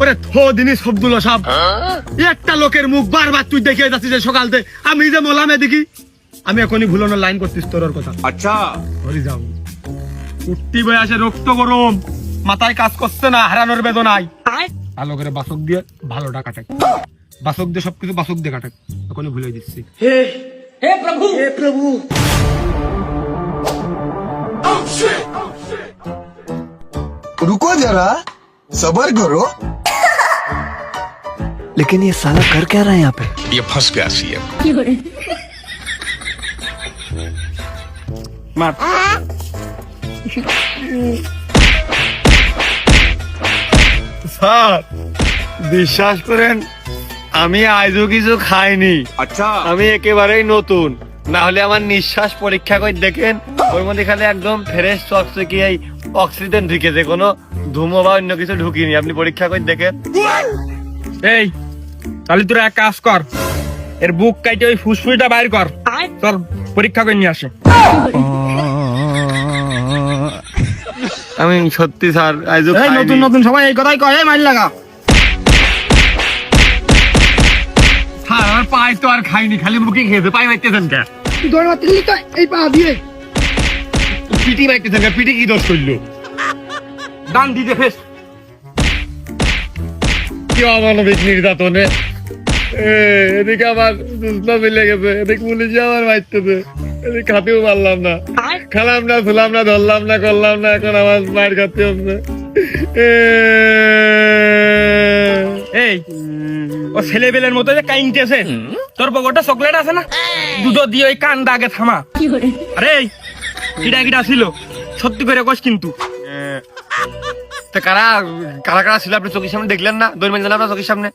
ওরে থো দিনই সবগুলো সব একটা লোকের মুখ বারবার তুই দেখে যাচ্ছিস যে সকালতে আমি যে মোলামে দেখি আমি এখনই ভুলানোর লাইন করছিস তোর ওর কথা अच्छा ধরে যাও উঠতি বয়ে আসে রক্ত গরম মাথায় কাজ করছে না হারানোর বেদনায় ভালো করে বাসক দিয়ে ভালো টাকা কাটাই বাসক দিয়ে সবকিছু বাসক দিয়ে কাটাই এখনই ভুলে দিচ্ছি रुको जरा सबर करो लेकिन ये साला कर क्या रहा है यहाँ पे ये फंस गया सीएम মার স্যার বিশ্বাস করেন আমি আজও কিছু খাইনি अच्छा আমি একেবারেই নতুন না হলে আমার নিঃশ্বাস পরীক্ষা করে দেখেন ওর মধ্যে খালি একদম ফ্রেশ চকচকি এই অক্সিজেন ঢুকেছে কোনো ধুমো বা অন্য কিছু ঢুকিনি আপনি পরীক্ষা করে দেখেন এই তাহলে তোরা এক কাজ কর এর বুক কাইটে ওই ফুসফুসটা বাইর কর। চল পরীক্ষা করে নিয়ে আসে। আমি সত্যি স্যার আজও এই নতুন নতুন সবাই এই কথাই কয় এই মাইল লাগা। স্যার আমার পায়ে তো আর খাইনি খালি মুখে খেয়েছে পায়ে মাইতেছেন কে? এই পা দিয়ে। পিটি মাইতেছেন কে? পিটি কি দোষ করল? ডান দিতে ফেস কি অমানবিক নির্যাতনে? এ, এদিকে আমার দুষ্টা মিলে গেছে এদিকে পুলিশে আমার মারতেছে এদিকে খাতেও পারলাম না। খেলাম না ফুলাম না ধরলাম না করলাম না এখন আমার মায়ের খাতে হচ্ছে এই ও ছেলেবেলের মতো যে কাইনতেছে তোর পকেটে চকলেট আছে না? দুটো দিয়ে ওই কান দাগে থামা। আরে এই, কিটা কিটা ছিল? সত্যি করে কস কিন্তু। কারা কারা কারা ছিল আপনি চোখের সামনে? দেখলেন না? মেন আপনার চোখের সামনে?